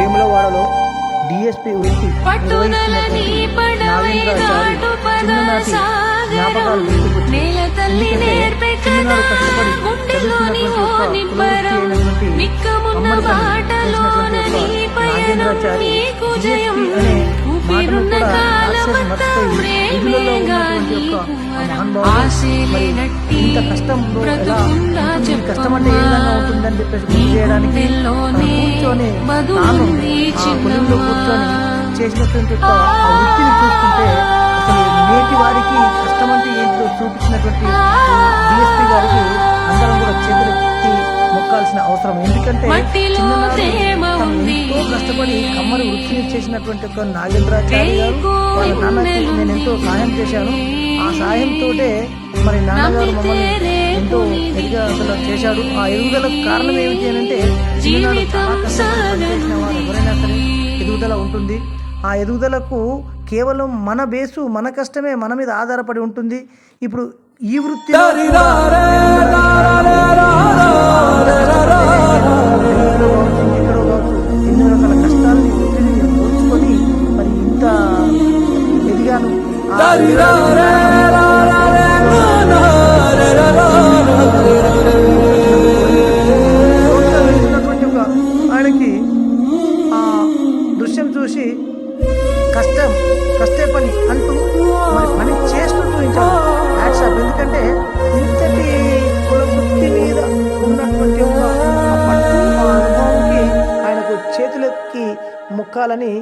వేములవాడలో డిఎస్పి పద చిన్ననాటి జ్ఞాపకాలు చిన్ననాడు కష్టపడి జయం అనే మాటను కూడా మర్చిపోయి విధులలో ఉన్నటువంటి ఇంత ఎలా కష్టం అంటే ఏ విధంగా ఉంటుందని చెప్పేసి గుర్తు చేయడానికి కూర్చొని తాను ఆ పొలంలో కూర్చొని చేసినటువంటి ఒక ఆ వృత్తిని చూస్తుంటే అసలు నేటి వారికి కష్టం అంటే ఏంటో చూపించినటువంటి డిఎస్పి గారికి అందరం కూడా చేతులెత్తి మొక్కాల్సిన అవసరం. ఎందుకంటే చిన్ననాడు. ఎంతో కష్టపడి కమ్మరి వృత్తిని చేసినటువంటి ఒక నాగేంద్రాచారి గారు రేకు వాళ్ళ నాన్నకి. నేను ఎంతో సహాయం చేశాను ఆ సహాయంతో మరి నాన్నగారు మమ్మల్ని ఎంతో ఎదుగుదల చేశాడు ఆ ఎదుగుదలకు కారణం ఏమిటి అని అంటే చిన్ననాడు చాలా కష్టపడి పనిచేసిన వారు ఎవరైనా సరే ఎదుగుదల ఉంటుంది ఆ ఎదుగుదలకు కేవలం మన బేసు మన కష్టమే మన మీద ఆధారపడి ఉంటుంది ఇప్పుడు ఈ వృత్తి ఆయనకి ఆ దృశ్యం చూసి కష్టం కష్టే పని అంటూ మరి పని చేస్తూ చూపించాడు. యాక్సాప్ ఎందుకంటే ఇంతటి కుల వృత్తి మీద ఉన్నటువంటి ఒక పట్టు ఆ అనుభవంకి ఆయనకు చేతులెత్తి ముక్కాలని